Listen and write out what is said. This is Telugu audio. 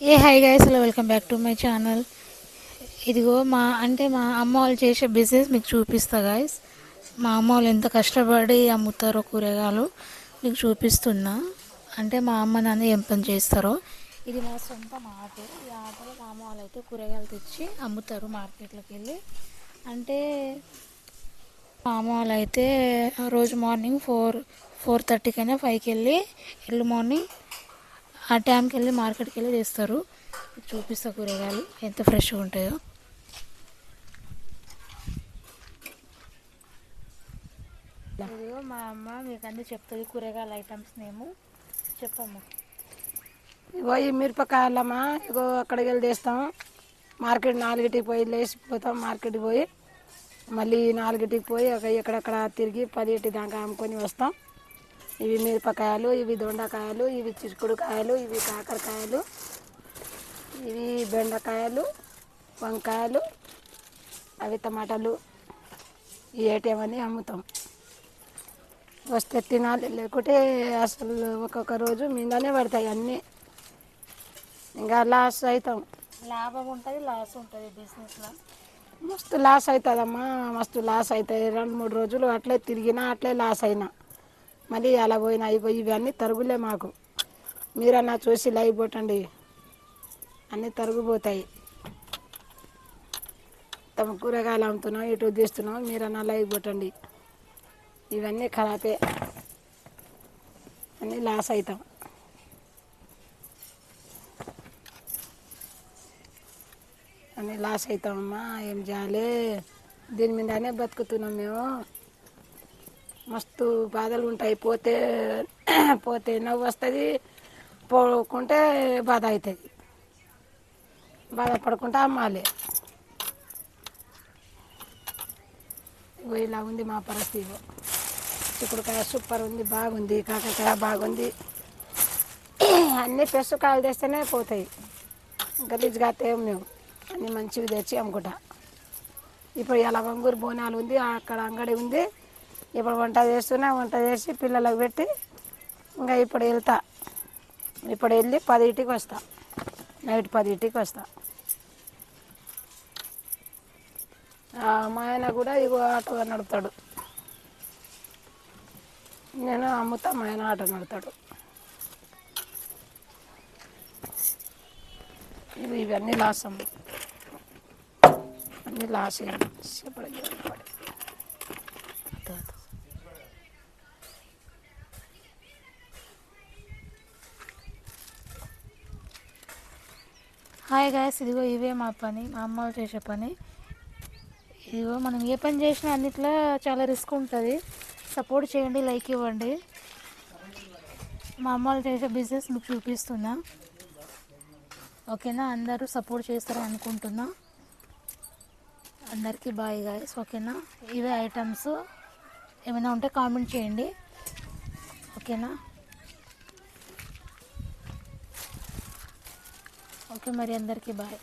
Hey hi guys hello welcome back to my channel ఇదిగో మా అంటే మా అమ్మ వాళ్ళు చేసే బిజినెస్ మీకు చూపిస్తా గాయస్ మా అమ్మ వాళ్ళు ఎంత కష్టపడి అమ్ముతారో కూరగాయలు మీకు చూపిస్తున్నా. అంటే మా అమ్మ నాన్న ఏం పని చేస్తారో. ఇది మా సొంత ఆటో ఈ ఆటోలో మా అమ్మ వాళ్ళు అయితే కూరగాయలు తెచ్చి అమ్ముతారు మార్కెట్లోకి వెళ్ళి. అంటే మా అమ్మ వాళ్ళు అయితే రోజు మార్నింగ్ ఫోర్ ఫోర్ థర్టీకైనా ఫైవ్కి వెళ్ళి ఎర్లీ మార్నింగ్ ఆ టైంకి వెళ్ళి మార్కెట్కి వెళ్ళి చేస్తారు చూపిస్తా కూరగాయలు ఎంత ఫ్రెష్గా ఉంటాయో. ఇదిగో మా అమ్మ మీకు అన్ని చెప్తుంది కూరగాయల ఐటమ్స్ నేము చెప్పమ్మా. ఇగో ఈ మిరపకాయలమ్మా ఇగో అక్కడికి వెళ్ళి తెస్తాం. మార్కెట్ నాలుగిటికి పోయి లేచిపోతాం మార్కెట్కి పోయి. మళ్ళీ నాలుగిటికి పోయి ఒక ఎక్కడెక్కడ తిరిగి పదిటి దాకా అమ్ముకొని వస్తాం. ఇవి మిరపకాయలు ఇవి దొండకాయలు ఇవి చిక్కుడుకాయలు ఇవి కాకరకాయలు ఇవి బెండకాయలు వంకాయలు అవి టమాటాలు అని అమ్ముతాం. వస్తే తినాలి లేకుంటే అసలు ఒక్కొక్క రోజు మీదనే పడతాయి అన్నీ. ఇంకా లాస్ అవుతాం లాభం ఉంటుంది లాస్ ఉంటుంది బిజినెస్లో మస్తు లాస్ అవుతుందమ్మా మస్తు లాస్ అవుతాయి రెండు మూడు రోజులు అట్లే తిరిగినా అట్లే లాస్ అయినా. మళ్ళీ అలా పోయిన అయిపోయి ఇవన్నీ తరుగులే మాకు. మీరన్నా చూసి లైవ్ అన్నీ తరుగుపోతాయి తమ కూరగాయలు అమ్ముతున్నాం ఇటు తీస్తున్నాం మీరన్నా లైవ్ ఇవన్నీ ఖరాబే. అన్నీ లాస్ అవుతాం అన్నీ లాస్ అవుతామమ్మా ఏం చేయాలి? దీని మీదనే బతుకుతున్నాం మేము. మస్తు బాధలు ఉంటాయి. పోతే పోతే నవ్వు వస్తుంది. పోకుంటే బాధ అవుతుంది బాధపడకుండా అమ్మాలి. ఇలా ఉంది మా పరిస్థితి చిక్కుడుకాయ సూపర్ ఉంది బాగుంది. కాకరకాయ బాగుంది. అన్నీ పెసుకాయలు తెస్తేనే పోతాయి. గలీజ్గా తేము మేము అన్నీ మంచివి తెచ్చి అమ్ముకుంటా. ఇప్పుడు ఇలా వంగూరు బోనాలు ఉంది అక్కడ అంగడి ఉంది. ఇప్పుడు వంట చేస్తున్నా వంట చేసి పిల్లలకు పెట్టి ఇంకా ఇప్పుడు వెళ్తా. ఇప్పుడు వెళ్ళి పదింటికి వస్తా. నైట్ పదింటికి వస్తా. మా ఆయన కూడా ఇగో ఆటో నడుపుతాడు. నేను అమ్ముతా మా ఆయన ఆటో నడుపుతాడు. ఇవన్నీ లాస్ అమ్మ. అన్నీ లాస్ చెప్పడం హాయ్ గాయస్ ఇదిగో ఇవే మా పని మా అమ్మ వాళ్ళు చేసే పని. ఇదిగో మనం ఏ పని చేసినా అన్నిట్లో చాలా రిస్క్ ఉంటుంది. సపోర్ట్ చేయండి లైక్ ఇవ్వండి. మా అమ్మ వాళ్ళు చేసే బిజినెస్ మీకు చూపిస్తున్నా. ఓకేనా? అందరూ సపోర్ట్ చేస్తారని అనుకుంటున్నా. అందరికీ బాయ్ గాయస్ ఓకేనా? ఇవే ఐటమ్స్. ఏమైనా ఉంటే కామెంట్ చేయండి. ఓకేనా? ఓకే మరి అందరికీ బాయ్